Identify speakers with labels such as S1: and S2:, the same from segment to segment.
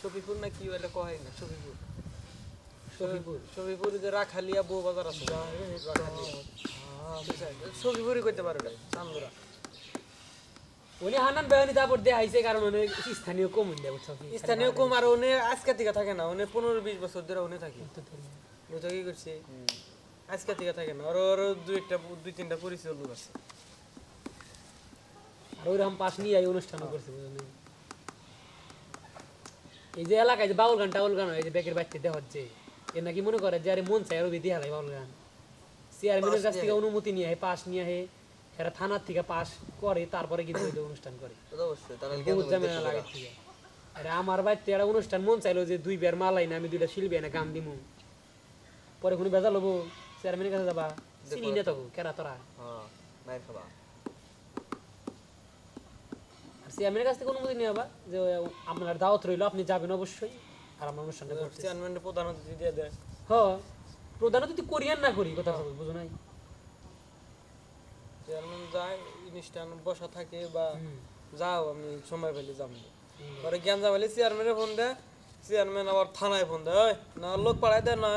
S1: শফিপুর না কি ওটা কয় না? শফিপুর
S2: শফিপুর
S1: শফিপুর যে রাখালিয়া বউ বাজার আছে। শফিপুরই করতে পারে চান্দুরা।
S2: উনি হানান বেহানি তারপর দিয়ে আইছে কারণ উনি স্থানীয় কম বুঝছ কি?
S1: স্থানীয় কুমার ওনে আজকে থেকে থাকে না ওনে পনেরো বিশ বছর ধরে ওনে থাকে। বুঝছ কি করছে? আজকে থেকে থাকে না ওর ওর দুই একটা দুই তিনটা পরিচয় লোক আছে।
S2: আর ওইরকম পাশ নিয়ে এই অনুষ্ঠান করছে বুঝলেন এই যে এলাকায় যে বাউল গান টাউল গান হয় যে বেকের বাচ্চা দেওয়া হচ্ছে এ নাকি মনে করে যে আরে মন চাই আরও বেদি হালাই বাউল গান। চেয়ারম্যানের কাছ থেকে অনুমতি নিয়ে আহে পাশ নিয়ে আহে এরা থানার থেকে পাস করে তারপরে কিন্তু ওই অনুষ্ঠান করে। লাগে থেকে। আরে আমার বাড়িতে একটা অনুষ্ঠান মন চাইলো যে দুই বের মালাই না আমি দুইটা শিল্পী না গান দিমু। পরে কোনো বেজা লবো চেয়ারম্যানের কাছে যাবা চিনি না তো কেরা তোরা?
S1: হ্যাঁ খাবা।
S2: চেয়ারম্যানের কাছ থেকে অনুমতি নিয়ে আবা যে আপনার দাওয়াত রইল আপনি যাবেন অবশ্যই। আর আমার অনুষ্ঠানটা করতে
S1: চেয়ারম্যানের প্রধান অতিথি দিয়ে দেয়।
S2: হ প্রধান অতিথি করিয়ান না করি কথা বলব, বুঝো নাই?
S1: চেয়ারম্যান যায় অনুষ্ঠান বসা থাকে বা যাও আমি সময় পেলে যাব। পরে জ্ঞান যাবালে চেয়ারম্যানে ফোন দেয়। চেয়ারম্যান আবার থানায় ফোন দেয় "ওই, না লোক পাড়ায় দেয় না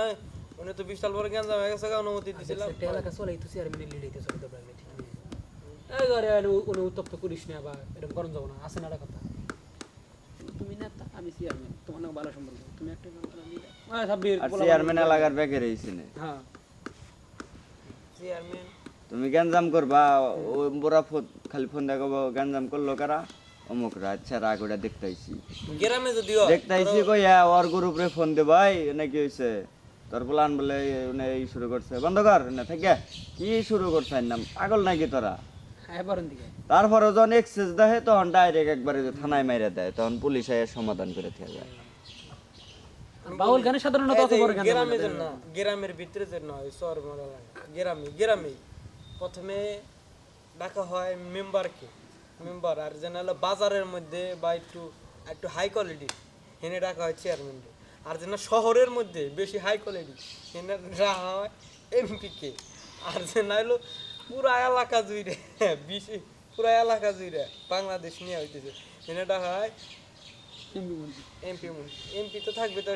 S1: উনি তো বিশাল বড় জ্ঞান যাবে গেছে অনুমতি দিছিলাম।
S2: একটা এলাকা চলে তো চেয়ারম্যানের লিড হইতে চলে তো প্রাইভেট এই ঘরে কোনো উত্তপ্ত করিস না বা এরকম করণ যাব না আছে না কথা। তুমি না আমি চেয়ারম্যান তোমার ভালো সম্পর্ক তুমি একটা
S3: চেয়ারম্যান এলাকার ব্যাগে
S2: হ্যাঁ।
S1: চেয়ারম্যান
S3: তুমি গ্যাঞ্জাম করবা ও বুড়া ফোন খালি ফোন দেখাবো গ্যাঞ্জাম করল কারা? অমুক রা আচ্ছা রাগ ওটা দেখতাইছি।
S1: গ্রামে যদিও
S3: দেখতাইছি কইয়া ওর গ্রুপে ফোন দে ভাই এনে কি হইছে? তোর প্লান বলে এই শুরু করছে। বন্ধ কর না থেকে। কি শুরু করছে এর নাম? পাগল নাকি তোরা? তারপরে যখন এক্সেস দেয় তখন ডাইরেক্ট একবারে যে থানায় মেরে দেয় তখন পুলিশ এসে সমাধান করে থেকে যায়।
S2: বাউল গানে সাধারণত অত বড় গান
S1: গ্রামে যে না গ্রামের ভিতরে যে নয় শহর মরা গ্রামে গ্রামে। প্রথমে ডাকা হয় মেম্বারকে। মেম্বার আর যেন হলো বাজারের মধ্যে বা একটু একটু হাই কোয়ালিটি হেনে ডাকা হয় চেয়ারম্যানকে আর যেন শহরের মধ্যে বেশি হাই কোয়ালিটি হেনে রাখা হয় এমপিকে আর যে না হলো পুরা এলাকা জুড়ে বেশি পুরা এলাকা জুড়ে বাংলাদেশ নিয়ে হইতেছে। এটা হয় এমপি এমপি তো থাকবে তো